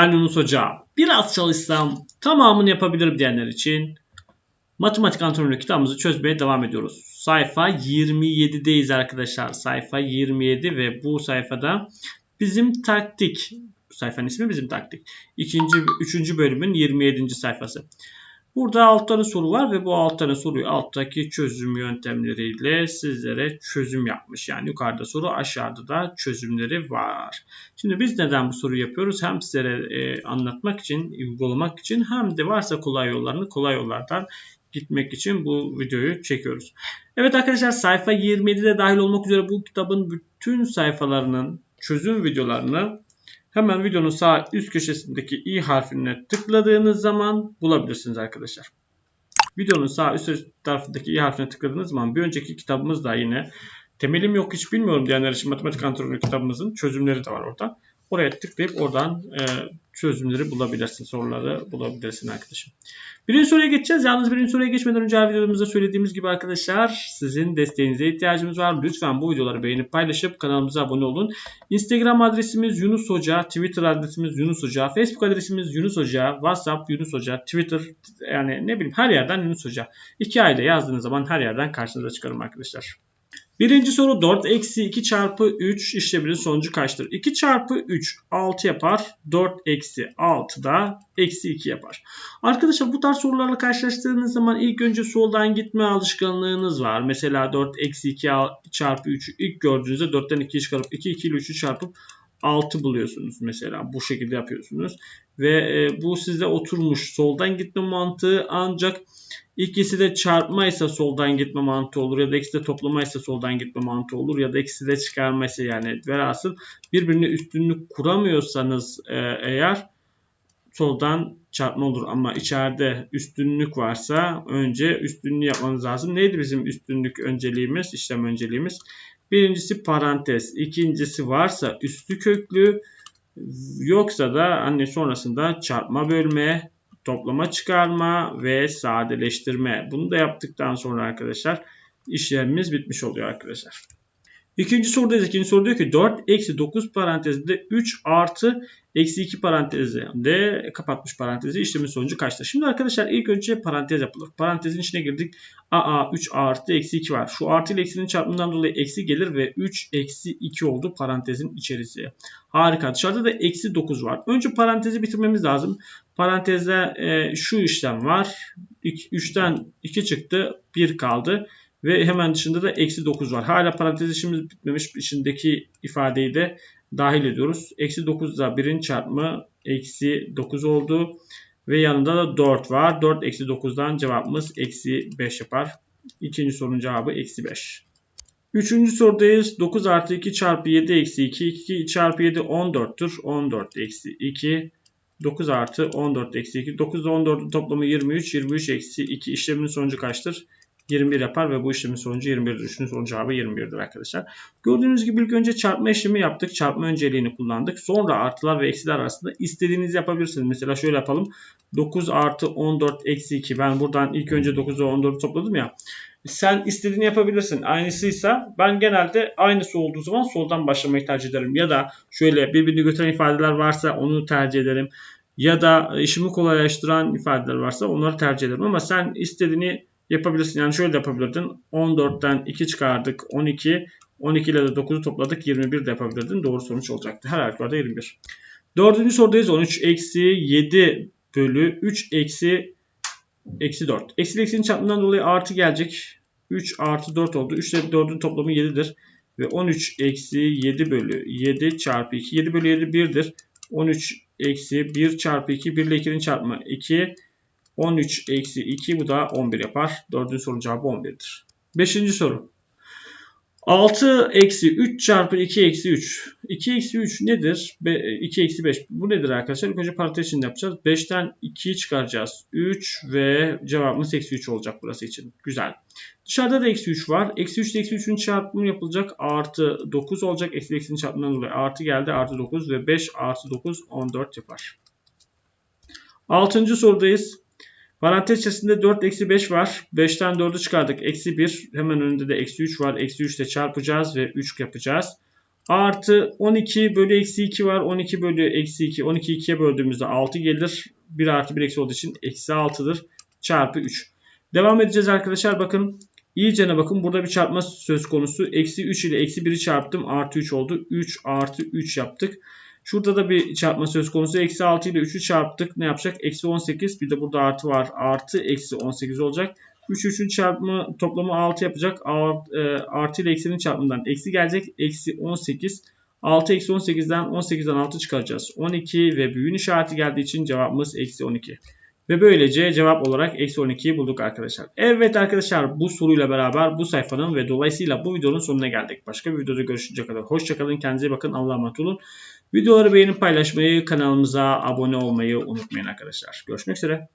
Ben Yunus Hoca. Biraz çalışsam tamamını yapabilirim diyenler için matematik antrenörlüğü kitabımızı çözmeye devam ediyoruz. Sayfa 27'deyiz arkadaşlar. Sayfa 27 ve bu sayfada bizim taktik sayfanın ismi bizim taktik. İkinci, üçüncü bölümün 27. sayfası. Burada 6 tane soru var ve bu 6 tane soruyu alttaki çözüm yöntemleriyle sizlere çözüm yapmış. Yani yukarıda soru aşağıda da çözümleri var. Şimdi biz neden bu soruyu yapıyoruz? Hem sizlere e, anlatmak için, uygulamak için hem de varsa kolay yollarını kolay yollardan gitmek için bu videoyu çekiyoruz. Evet arkadaşlar sayfa 27'de dahil olmak üzere bu kitabın bütün sayfalarının çözüm videolarını Hemen videonun sağ üst köşesindeki i harfine tıkladığınız zaman bulabilirsiniz arkadaşlar. Videonun sağ üst tarafındaki i harfine tıkladığınız zaman bir önceki kitabımız da yine temelim yok hiç bilmiyorum diyenler için matematik antrenörü kitabımızın çözümleri de var orada. Oraya tıklayıp oradan e, çözümleri bulabilirsin, soruları bulabilirsin arkadaşım. Birinci soruya geçeceğiz. Yalnız birinci soruya geçmeden önce videomuzda söylediğimiz gibi arkadaşlar sizin desteğinize ihtiyacımız var. Lütfen bu videoları beğenip paylaşıp kanalımıza abone olun. Instagram adresimiz Yunus Hoca, Twitter adresimiz Yunus Hoca, Facebook adresimiz Yunus Hoca, WhatsApp Yunus Hoca, Twitter yani ne bileyim her yerden Yunus Hoca. İki aile yazdığınız zaman her yerden karşınıza çıkarım arkadaşlar. Birinci soru 4 eksi 2 çarpı 3 işleminin sonucu kaçtır? 2 çarpı 3 6 yapar. 4 eksi 6 da eksi 2 yapar. Arkadaşlar bu tarz sorularla karşılaştığınız zaman ilk önce soldan gitme alışkanlığınız var. Mesela 4 eksi 2 çarpı 3'ü ilk gördüğünüzde 4'ten 2'yi çıkarıp 2 2 ile 3'ü çarpıp 6 buluyorsunuz mesela. Bu şekilde yapıyorsunuz. Ve e, bu sizde oturmuş. Soldan gitme mantığı ancak İkisi de çarpmaysa soldan gitme mantığı olur ya da ikisi de toplamaysa soldan gitme mantığı olur ya da ikisi de çıkarmaysa yani velhasıl birbirine üstünlük kuramıyorsanız e, eğer soldan çarpma olur ama içeride üstünlük varsa önce üstünlüğü yapmanız lazım. Neydi bizim üstünlük önceliğimiz, işlem önceliğimiz? Birincisi parantez, ikincisi varsa üstü köklü, yoksa da anne sonrasında çarpma bölme, toplama çıkarma ve sadeleştirme. Bunu da yaptıktan sonra arkadaşlar işlemimiz bitmiş oluyor arkadaşlar. İkinci sorudayız. İkinci soru diyor ki 4 eksi 9 parantezinde 3 artı eksi 2 parantezinde kapatmış parantezi işlemin sonucu kaçtır? Şimdi arkadaşlar ilk önce parantez yapılır. Parantezin içine girdik. AA 3 artı eksi 2 var. Şu artı ile eksinin çarpımından dolayı eksi gelir ve 3 eksi 2 oldu parantezin içerisi. Harika. Dışarıda da eksi 9 var. Önce parantezi bitirmemiz lazım. Parantezde e, şu işlem var. 3'ten 2 çıktı. 1 kaldı. Ve hemen dışında da eksi 9 var. Hala parantez işimiz bitmemiş. İçindeki ifadeyi de dahil ediyoruz. Eksi 9 da 1'in çarpımı eksi 9 oldu. Ve yanında da 4 var. 4 eksi 9'dan cevabımız eksi 5 yapar. İkinci sorunun cevabı eksi 5. Üçüncü sorudayız. 9 artı 2 çarpı 7 eksi 2. 2 çarpı 7 14'tür. 14 eksi 2. 9 artı 14 eksi 2. 9 ile 14'ün toplamı 23. 23 eksi 2 işleminin sonucu kaçtır? 21 yapar ve bu işlemin sonucu 21'dir. Üçünün sonucu cevabı 21'dir arkadaşlar. Gördüğünüz gibi ilk önce çarpma işlemi yaptık. Çarpma önceliğini kullandık. Sonra artılar ve eksiler arasında istediğinizi yapabilirsiniz. Mesela şöyle yapalım. 9 artı 14 eksi 2. Ben buradan ilk önce 9'u 14'ü topladım ya. Sen istediğini yapabilirsin. Aynısıysa ben genelde aynısı olduğu zaman soldan başlamayı tercih ederim. Ya da şöyle birbirini götüren ifadeler varsa onu tercih ederim. Ya da işimi kolaylaştıran ifadeler varsa onları tercih ederim. Ama sen istediğini yapabilirsin. Yani şöyle de yapabilirdin. 14'ten 2 çıkardık 12. 12 ile de 9'u topladık 21 de yapabilirdin. Doğru sonuç olacaktı. Her halükarda 21. Dördüncü sorudayız. 13 eksi 7 bölü 3 eksi eksi 4. Eksi eksinin çarpımından dolayı artı gelecek. 3 artı 4 oldu. 3 ile 4'ün toplamı 7'dir. Ve 13 eksi 7 bölü 7 çarpı 2. 7 bölü 7 1'dir. 13 eksi 1 çarpı 2. 1 ile 2'nin çarpımı 2. 13 eksi 2 bu da 11 yapar. Dördüncü sorunun cevabı 11'dir. Beşinci soru. 6 eksi 3 çarpı 2 eksi 3. 2 eksi 3 nedir? 2 eksi 5. Bu nedir arkadaşlar? İlk önce parantez içinde yapacağız. 5'ten 2'yi çıkaracağız. 3 ve cevabımız eksi 3 olacak burası için. Güzel. Dışarıda da eksi 3 var. Eksi 3 ile eksi 3'ün çarpımı yapılacak. Artı 9 olacak. Eksi eksinin çarpımından dolayı artı geldi. Artı 9 ve 5 artı 9 14 yapar. Altıncı sorudayız. Parantez içerisinde 4 eksi 5 var. 5'ten 4'ü çıkardık. Eksi 1. Hemen önünde de eksi 3 var. Eksi 3 ile çarpacağız ve 3 yapacağız. Artı 12 bölü eksi 2 var. 12 bölü eksi 2. 12 2'ye böldüğümüzde 6 gelir. 1 artı 1 eksi olduğu için eksi 6'dır. Çarpı 3. Devam edeceğiz arkadaşlar. Bakın iyicene bakın. Burada bir çarpma söz konusu. Eksi 3 ile eksi 1'i çarptım. Artı 3 oldu. 3 artı 3 yaptık. Şurada da bir çarpma söz konusu. Eksi 6 ile 3'ü çarptık. Ne yapacak? Eksi 18. Bir de burada artı var. Artı eksi 18 olacak. 3 3'ün çarpımı toplamı 6 yapacak. Art, e, artı ile eksinin çarpımından eksi gelecek. Eksi 18. 6 eksi 18'den 18'den 6 çıkaracağız. 12 ve büyüğün işareti geldiği için cevabımız eksi 12. Ve böylece cevap olarak eksi 12'yi bulduk arkadaşlar. Evet arkadaşlar bu soruyla beraber bu sayfanın ve dolayısıyla bu videonun sonuna geldik. Başka bir videoda görüşünceye kadar hoşçakalın. Kendinize bakın. Allah'a emanet olun. Videoları beğenip paylaşmayı, kanalımıza abone olmayı unutmayın arkadaşlar. Görüşmek üzere.